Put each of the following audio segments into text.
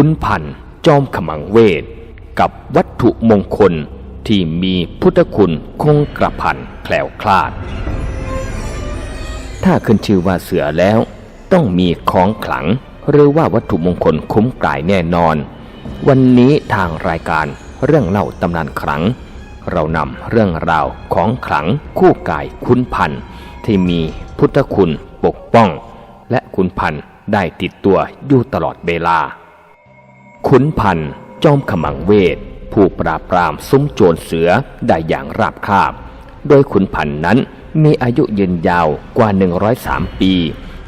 คุณพันจอมขมังเวท กับวัตถุมงคลที่มีพุทธคุณคงกระพันแคล้วคลาด ถ้าขึ้นชื่อว่าเสือแล้ว ต้องมีของขลังหรือว่าวัตถุมงคลคุ้มกายแน่นอน วันนี้ทางรายการเรื่องเล่าตำนานขลัง เรานำเรื่องราวของขลังคู่กายคุณพันที่มีพุทธคุณปกป้อง และคุณพันได้ติดตัวอยู่ตลอดเวลา ขุนพันจอมขมังเวท ผู้ปราบปรามซุ้มโจรเสือได้อย่างราบคาบ โดยขุนพันนั้นมีอายุยืนยาวกว่า 103 ปี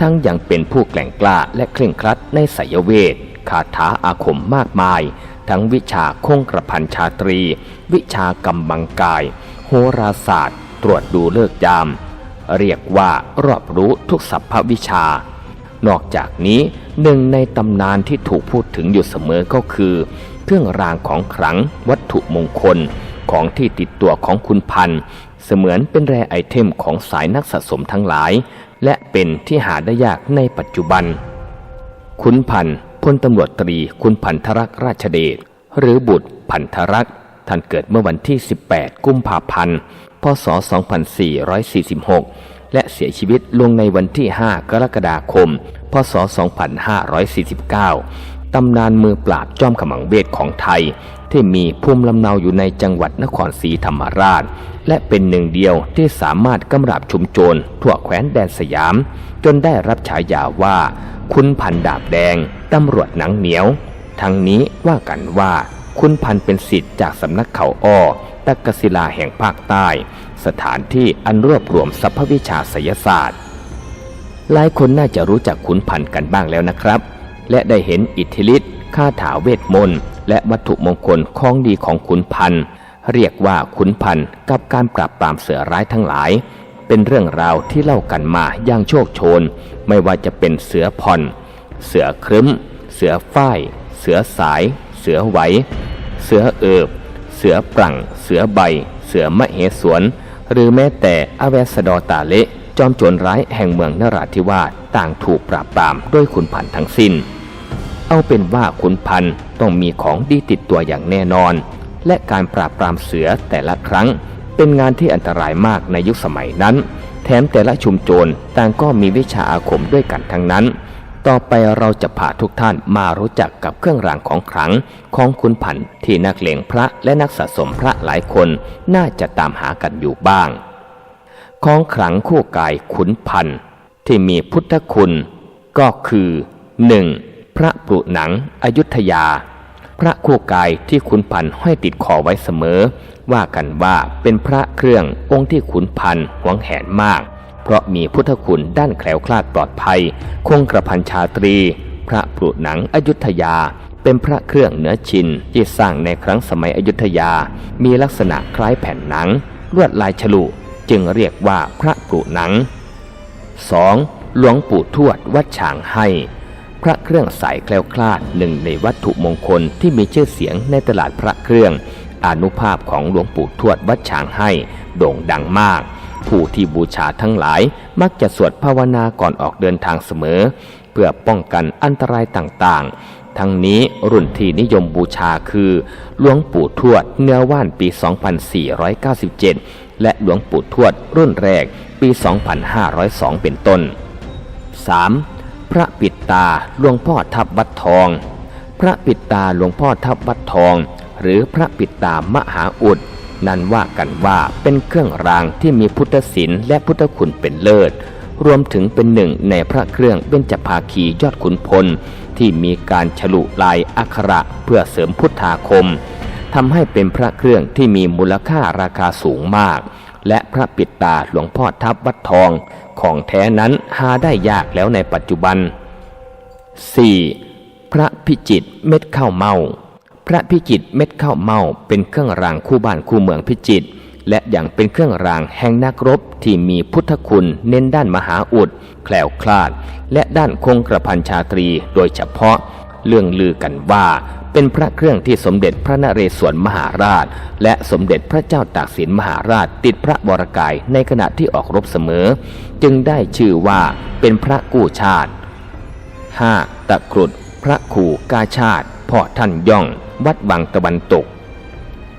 ทั้งยังเป็นผู้แกล่งกล้าและเคร่งครัดในไสยเวทคาถาอาคมมากมาย ทั้งวิชาคงกระพันชาตรี วิชากำบังกาย โหราศาสตร์ ตรวจดูเลิกยาม เรียกว่ารอบรู้ทุกสรรพวิชา นอกจากนี้หนึ่งในตำนานที่ถูกพูดถึงอยู่เสมอก็คือ เครื่องรางของขลังวัตถุมงคลของที่ติดตัวของคุณพันธ์เสมือนเป็นแร่ไอเทมของสายนักสะสมทั้งหลาย และเป็นที่หาได้ยากในปัจจุบัน คุณพันธ์พลตำรวจตรีคุณพันธรักษ์ราชเดชหรือบุตรพันธรักษ์ท่านเกิดเมื่อวันที่ 18 กุมภาพันธ์ พศ 2446 และเสียชีวิตลงในวันที่ 5 กรกฎาคม พศ 2549 ตำนานมือปราบจอมขมังเวทของไทย ที่มีภูมิลำเนาอยู่ในจังหวัดนครศรีธรรมราช และเป็นหนึ่งเดียวที่สามารถกำราบชุมโจรทั่วแคว้นแดนสยาม จนได้รับฉายาว่า คุณพันดาบแดง ตำรวจหนังเหนียว ทั้งนี้ว่ากันว่าคุณพันเป็นสิทธิ์จากสำนักเขาอ้อตักกศิลาแห่งภาคใต้ สถานที่อันรวบรวมสรรพวิชาไสยศาสตร์ หลายคนน่าจะรู้จักขุนพันธ์กันบ้างแล้วนะครับ และได้เห็นอิทธิฤทธิ์คาถาเวทมนต์และวัตถุมงคลของดีของขุนพันธ์เรียกว่าขุนพันธ์กับการปราบปรามเสือร้ายทั้งหลาย เป็นเรื่องราวที่เล่ากันมาอย่างโชคโชน ไม่ว่าจะเป็นเสือผ่อนเสือครึ้ม เสือฝ้าย เสือสาย เสือไหว เสือเอิบ เสือปลั่ง เสือใบ เสือมะเหสวน หรือแม้แต่อเวสดอตาเละจอมโจรร้ายแห่งเมืองนราธิวาสต่างถูกปราบปรามด้วยขุนพันธ์ทั้งสิ้น เอาเป็นว่าขุนพันธ์ต้องมีของดีติดตัวอย่างแน่นอน และการปราบปรามเสือแต่ละครั้ง เป็นงานที่อันตรายมากในยุคสมัยนั้น แถมแต่ละชุมโจรต่างก็มีวิชาอาคมด้วยกันทั้งนั้น ต่อไปเราจะพาทุกท่านมารู้จักกับเครื่องรางของขลัง ของขุนพันธ์ที่นักเลงพระและนักสะสมพระหลายคนน่าจะตามหากันอยู่บ้าง ของขลังคู่กายขุนพันธ์ที่มีพุทธคุณ ก็คือ 1. พระปรุหนังอยุธยา พระคู่กายที่ขุนพันธ์ห้อยติดคอไว้เสมอ ว่ากันว่าเป็นพระเครื่ององค์ที่ขุนพันธ์หวงแหนมาก ราะมีพุทธคุณด้านแคล้วคลาดปลอดภัย คงกระพันชาตรี พระปรุหนังอยุธยา เป็นพระเครื่องเหนือชินที่สร้างในครั้งสมัยอยุธยา มีลักษณะคล้ายแผ่นหนัง ลวดลายฉลุ จึงเรียกว่าพระปรุหนัง 2. หลวงปู่ทวดวัดฉางให้ พระเครื่องสายแคล้วคลาดหนึ่งในวัตถุมงคลที่มีชื่อเสียงในตลาดพระเครื่อง อนุภาพของหลวงปู่ทวดวัดฉางให้ โด่งดังมาก ผู้ที่บูชาทั้งหลายมักจะสวดภาวนาก่อนออกเดินทางเสมอ เพื่อป้องกันอันตรายต่างๆ ทั้งนี้รุ่นที่นิยมบูชาคือหลวงปู่ทวดเนื้อว่านปี 2497 และหลวงปู่ทวดรุ่นแรกปี 2502 เป็นต้น 3. พระปิดตาหลวงพ่อทับวัดทอง พระปิดตาหลวงพ่อทับวัดทอง หรือพระปิดตามหาอุด นั่นว่ากันว่าเป็นเครื่องรางที่มีพุทธศิลป์และพุทธคุณเป็นเลิศ รวมถึงเป็นหนึ่งในพระเครื่องเบญจภาคียอดขุนพล ที่มีการฉลุลายอักขระเพื่อเสริมพุทธาคมทำให้เป็นพระเครื่องที่มีมูลค่าราคาสูงมาก และพระปิดตาหลวงพ่อทับวัดทอง ของแท้นั้นหาได้ยากแล้วในปัจจุบัน 4. พระพิจิตเม็ดข้าวเมา พระพิจิตเม็ดข้าวเมาเป็นเครื่องรางคู่บ้านคู่เมืองพิจิต และอย่างเป็นเครื่องรางแห่งนักรบที่มีพุทธคุณเน้นด้านมหาอุด แคล้วคลาด และด้านคงกระพันชาตรีโดยเฉพาะ เรื่องลือกันว่าเป็นพระเครื่องที่สมเด็จพระนเรศวรมหาราช และสมเด็จพระเจ้าตากสินมหาราชติดพระวรกายในขณะที่ออกรบเสมอ จึงได้ชื่อว่าเป็นพระกู้ชาติ 5. ตะกรุด พระครูกาชาติพ่อท่านย่อง วัดวังตะวันตก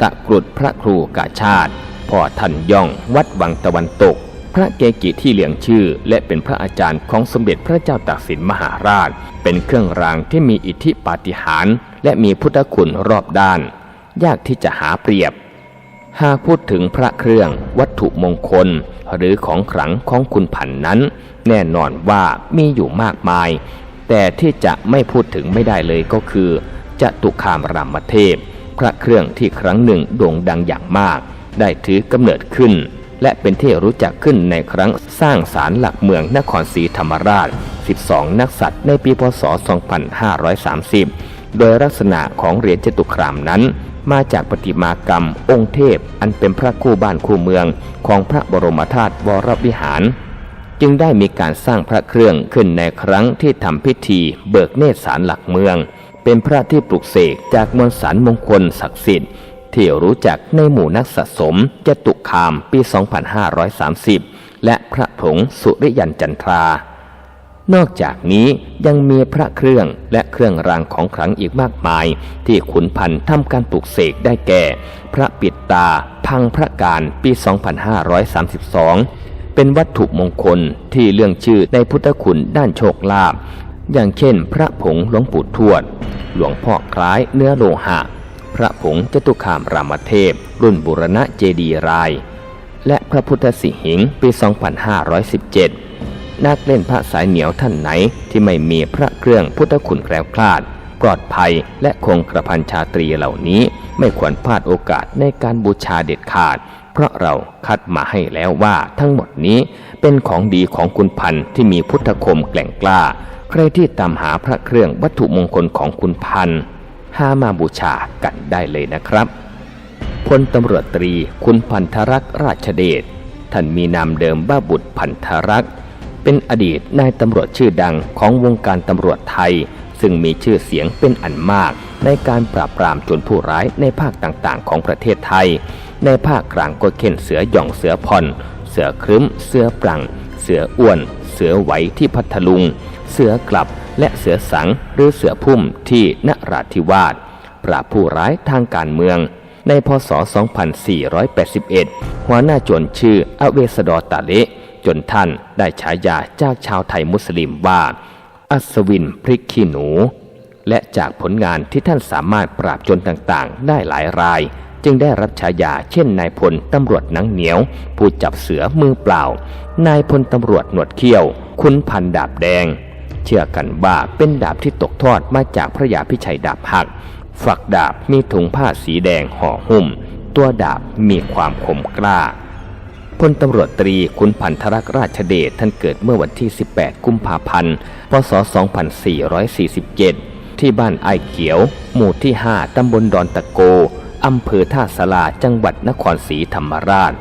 ตะกรุดพระครูกาชาติพ่อท่านย่องวัดวังตะวันตก พระเกจิที่เหลียงชื่อ และเป็นพระอาจารย์ของสมเด็จพระเจ้าตากสินมหาราช เป็นเครื่องรางที่มีอิทธิปาฏิหาริย์และมีพุทธคุณรอบด้าน ยากที่จะหาเปรียบ หากพูดถึงพระเครื่องวัตถุมงคล หรือของขลังของคุณผันนั้น แน่นอนว่ามีอยู่มากมาย แต่ที่จะไม่พูดถึงไม่ได้เลยก็คือ จตุคามรามเทพ พระเครื่องที่ครั้งหนึ่งโด่งดังอย่างมาก ได้ถือกำเนิดขึ้น และเป็นที่รู้จักขึ้นในครั้งสร้างศาลหลักเมืองนครศรีธรรมราช 12 นักษัตริย์ในปีพศ 2530 โดยลักษณะของเหรียญจตุคามนั้นมาจากประติมากรรม องค์เทพ อันเป็นพระคู่บ้านคู่เมืองของพระบรมธาตุวรวิหาร จึงได้มีการสร้างพระเครื่องขึ้นในครั้งที่ทำพิธีเบิกเนตรสารหลักเมือง เป็นพระที่ปลุกเสกจากมวลสารมงคลศักดิ์สิทธิ์ที่รู้จักในหมู่นักสะสมจตุคามปี 2530 และพระผงสุริยันจันทรา นอกจากนี้ยังมีพระเครื่องและเครื่องรางของขลังอีกมากมาย ที่ขุนพันธ์ทำการปลูกเสกได้แก่ พระปิดตาพังพระการปี 2532 เป็นวัตถุมงคลที่เรื่องชื่อในพุทธคุณด้านโชคลาภ อย่างเช่น พระผงหลวงปู่ทวด หลวงพ่อคล้ายเนื้อโลหะ พระผงจตุคามรามเทพ รุ่นบุรณะเจดีราย และพระพุทธสิหิงปี 2517 นักเล่นพระสายเหนียวท่านไหนที่ไม่มีพระเครื่องพุทธคุณแคล้วคลาดปลอดภัยและคงกระพันชาตรีเหล่านี้ไม่ควรพลาดโอกาสในการบูชาเด็ดขาด เพราะเราคัดมาให้แล้วว่าทั้งหมดนี้เป็นของดีของคุณพันธ์ที่มีพุทธคมแกล่งกล้า ใครที่ตามหาพระเครื่องวัตถุมงคลของคุณพันธ์หามาบูชากันได้เลยนะครับพลตำรวจตรีคุณพันธรักษ์ราชเดชท่านมีนามเดิมว่าบุตรพันธรักษ์เป็นอดีตนายตำรวจชื่อดังของวงการตำรวจไทย ซึ่งมีชื่อเสียงเป็นอันมาก ในการปราบปรามโจรผู้ร้ายในภาคต่างๆ ของประเทศไทย ในภาคกลางก็เข่นเสือหย่องเสือผ่อน เสือครึ้ม เสือปรัง สืออ้วน เสือไหวที่พัทลุง เสือกลับและเสือสังหรือเสือพุ่มที่นราธิวาสปราบผู้ร้ายทางการเมือง ในพศ 2481 หัวหน้าโจรชื่ออเวสดอตาเลจนท่านได้ฉายาจากชาวไทยมุสลิมว่า อัศวินพริกขี้หนู และจากผลงานที่ท่านสามารถปราบโจรต่างๆ ได้หลายราย จึงได้รับฉายาเช่นนายพลตำรวจหนังเหนียว ผู้จับเสือมือเปล่า นายพลตำรวจหนวดเขี้ยว คุณพันดาบแดง เชื่อกันว่าเป็นดาบที่ตกทอดมาจากพระยาพิชัยดาบหัก ฝักดาบมีถุงผ้าสีแดงห่อหุ้ม ตัวดาบมีความคมกล้าพลตำรวจตรีคุณพันธรักษราชเดชท่านเกิดเมื่อวันที่ 18 กุมภาพันธ์ พศ 2447 ที่บ้านไอเขียว หมู่ที่ 5 ตำบลดอนตะโก อำเภอท่าสลาจังหวัดนครศรีธรรมราช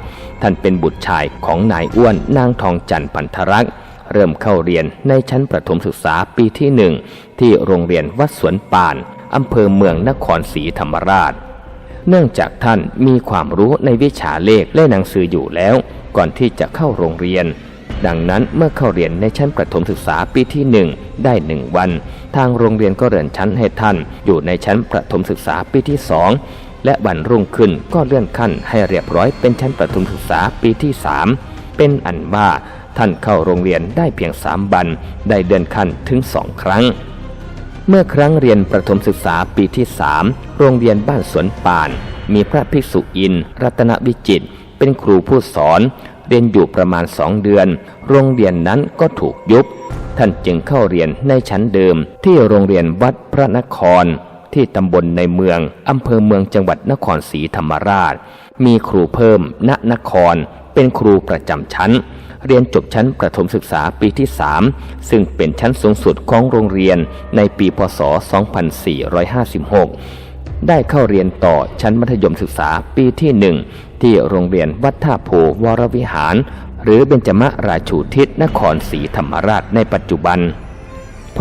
ท่านเป็นบุตรชายของนายอ้วนนางทองจันทร์พันธรักษ์เริ่มเข้าเรียนในชั้นประถมศึกษาปีที่หนึ่งที่โรงเรียนวัดสวนป่านอำเภอเมืองนครศรีธรรมราช เนื่องจากท่านมีความรู้ในวิชาเลขและหนังสืออยู่แล้ว ก่อนที่จะเข้าโรงเรียน ดังนั้นเมื่อเข้าเรียนในชั้นประถมศึกษาปีที่หนึ่งได้หนึ่งวัน ทางโรงเรียนก็เลื่อนชั้นให้ท่านอยู่ในชั้นประถมศึกษาปีที่สอง และวันรุ่งขึ้นก็เลื่อนขั้นให้เรียบร้อยเป็นชั้นประถมศึกษาปีที่สามเป็นอันว่าท่านเข้าโรงเรียนได้เพียงสามวัน ได้เดือนขั้นถึงสองครั้ง เมื่อครั้งเรียนประถมศึกษาปีที่สามโรงเรียนบ้านสวนป่าน มีพระภิกษุอิน รัตนวิจิต เป็นครูผู้สอน เรียนอยู่ประมาณสองเดือน โรงเรียนนั้นก็ถูกยุบ ท่านจึงเข้าเรียนในชั้นเดิมที่โรงเรียนวัดพระนคร ที่ตำบลในเมืองอำเภอเมืองจังหวัดนครศรีธรรมราช มีครูเพิ่ม ณนคร เป็นครูประจำชั้น เรียนจบชั้นประถมศึกษาปีที่ 3 ซึ่งเป็นชั้นสูงสุดของโรงเรียนในปีพศ 2456 ได้เข้าเรียนต่อชั้นมัธยมศึกษาปีที่ 1 ที่โรงเรียนวัดท่าโพวรวิหาร หรือเบญจมราชูทิศนครศรีธรรมราชในปัจจุบัน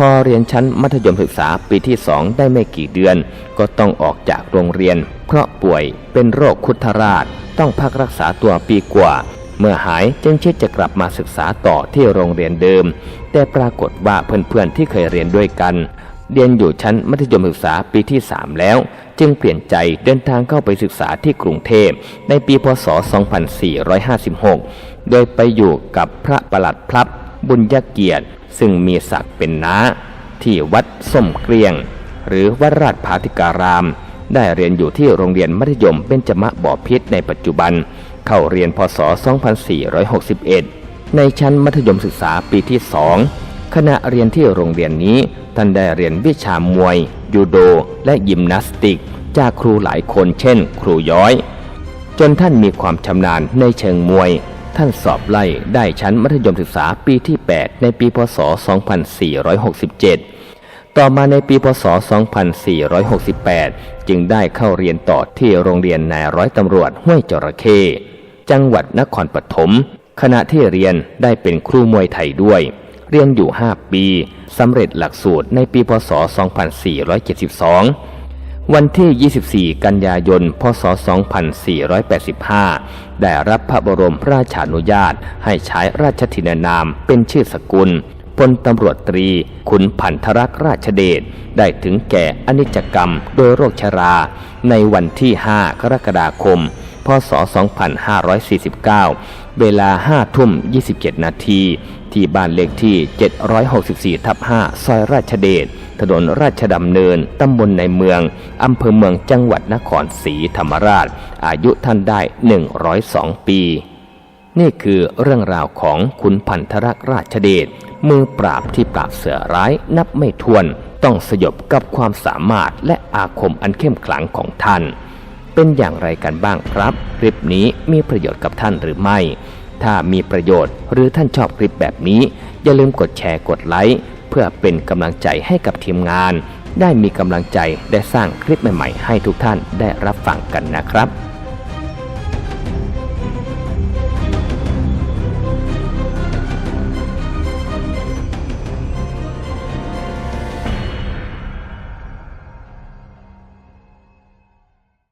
พอเรียนชั้นมัธยมศึกษาปีที่สองได้ไม่กี่เดือน ก็ต้องออกจากโรงเรียน เพราะป่วยเป็นโรคคุถราช ต้องพักรักษาตัวปีกว่า เมื่อหายจึงคิดจะกลับมาศึกษาต่อที่โรงเรียนเดิม แต่ปรากฏว่าเพื่อนๆที่เคยเรียนด้วยกัน เรียนอยู่ชั้นมัธยมศึกษาปีที่ 3 แล้ว จึงเปลี่ยนใจเดินทางเข้าไปศึกษาที่กรุงเทพในปีพศ 2456 โดยไปอยู่กับพระประหลัดพลับบุญยเกียรติ ซึ่งมีศักดิ์เป็นน้าที่วัดส้มเกลียง หรือวัดราชภาธิการาม ได้เรียนอยู่ที่โรงเรียนมัธยมเบญจมะบ่อพิษในปัจจุบัน เข้าเรียนพศ 2461 ในชั้นมัธยมศึกษาปีที่2ขณะเรียนที่โรงเรียนนี้ท่านได้เรียนวิชามวย ยูโด และยิมนาสติก จากครูหลายคนเช่น ครูย้อย จนท่านมีความชำนาญในเชิงมวย ท่านสอบไล่ได้ชั้นมัธยมศึกษาปีที่ 8 ในปีพศ 2467 ต่อมาในปีพศ 2468 จึงได้เข้าเรียนต่อที่โรงเรียนนายร้อยตำรวจห้วยจระเข้จังหวัดนครปฐมขณะที่เรียนได้เป็นครูมวยไทยด้วย เรียนอยู่ 5 ปีสำเร็จหลักสูตรในปีพศ 2472 วันที่ 24 กันยายน พศ 2485 ได้รับพระบรมราชานุญาตให้ใช้ราชทินานามเป็นชื่อสกุลพลตำรวจตรีขุนพันธรักษ์ราชเดชได้ถึงแก่อนิจกรรมโดยโรคชรา ในวันที่ 5 กรกฎาคม พศ 2549 เวลา 5 ทุ่ม 27 นาที ที่บ้านเลขที่ 764 ทับ 5 ซอยราชเดช ถนนราชดำเนิน ตำบลในเมือง อำเภอเมืองจังหวัดนครศรีธรรมราช อายุท่านได้ 102 ปี นี่คือเรื่องราวของขุนพันธรักษ์ราชเดช มือปราบที่ปราบเสือร้ายนับไม่ถ้วน ต้องสยบกับความสามารถและอาคมอันเข้มขลังของท่าน เป็นอย่างไรกันบ้างครับ คลิปนี้มีประโยชน์กับท่านหรือไม่ถ้ามีประโยชน์หรือท่านชอบคลิปแบบนี้ อย่าลืมกดแชร์กดไลค์ เพื่อเป็นกำลังใจให้กับทีมงาน ได้มีกำลังใจได้สร้างคลิปใหม่ ๆ ให้ทุกท่านได้รับฟังกันนะครับ